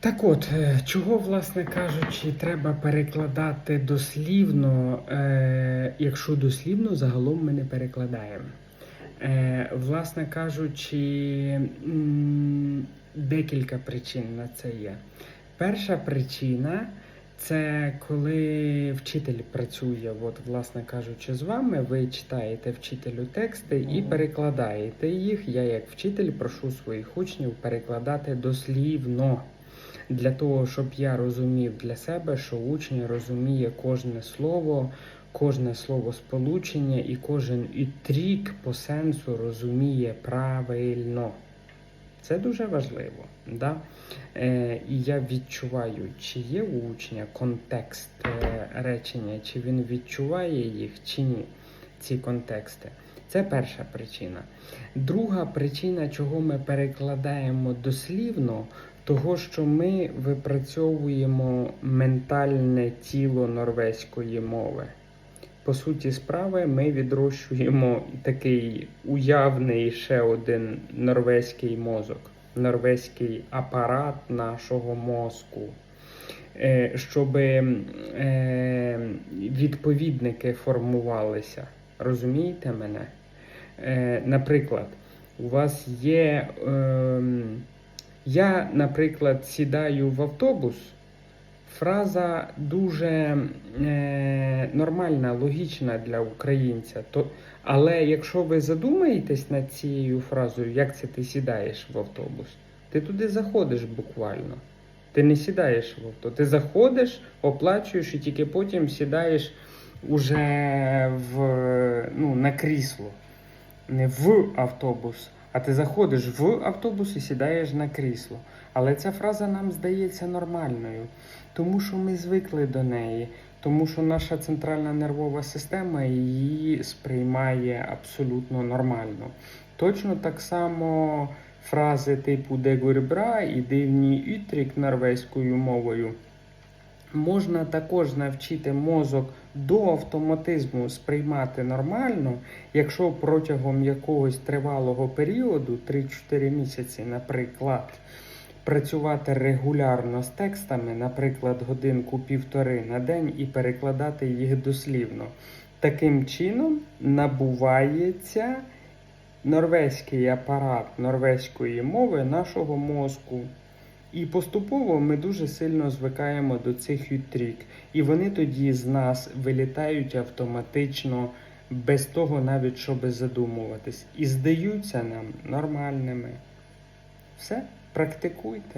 Так от, е, чого, власне кажучи, треба перекладати дослівно, е, якщо дослівно, загалом ми не перекладаємо. Е, власне кажучи, декілька причин на це є. Перша причина це коли вчитель працює, от, власне кажучи, з вами, ви читаєте вчителю тексти і перекладаєте їх. Я, як вчитель, прошу своїх учнів перекладати дослівно. Для того, щоб я розумів для себе, що учень розуміє кожне слово, кожне слово сполучення і кожен трік по сенсу розуміє правильно. Це дуже важливо. Да? Е, і я відчуваю, чи є у учня контекст е, речення, чи він відчуває їх, чи ні, ці контексти. Це перша причина. Друга причина, чого ми перекладаємо дослівно, того, що ми випрацьовуємо ментальне тіло норвезької мови. По суті справи, ми відрощуємо такий уявний ще один норвезький мозок, норвезький апарат нашого мозку, е, щоб е, відповідники формувалися. Розумієте мене? Е, Наприклад, у вас є. Я, наприклад, сідаю в автобус. Фраза дуже е, нормальна, логічна для українця. То, але якщо ви задумаєтесь над цією фразою, як це ти сідаєш в автобус, ти туди заходиш буквально. Ти не сідаєш в авто. Ти заходиш, оплачуєш і тільки потім сідаєш уже в, ну, на крісло. Не в автобус, а ти заходиш в автобус і сідаєш на крісло. Але ця фраза нам здається нормальною, тому що ми звикли до неї, тому що наша центральна нервова система її сприймає абсолютно нормально. Точно так само фрази типу дегурбра і дивній ітрік норвезькою мовою. Можна також навчити мозок до автоматизму сприймати нормально, якщо протягом якогось тривалого періоду, 3-4 місяці, наприклад, працювати регулярно з текстами, наприклад, годинку-півтори на день і перекладати їх дослівно. Таким чином набувається норвезький апарат норвезької мови нашого мозку. І поступово ми дуже сильно звикаємо до цих ютрік. І вони тоді з нас вилітають автоматично, без того навіть щоб задумуватись. І здаються нам нормальними. Все, практикуйте.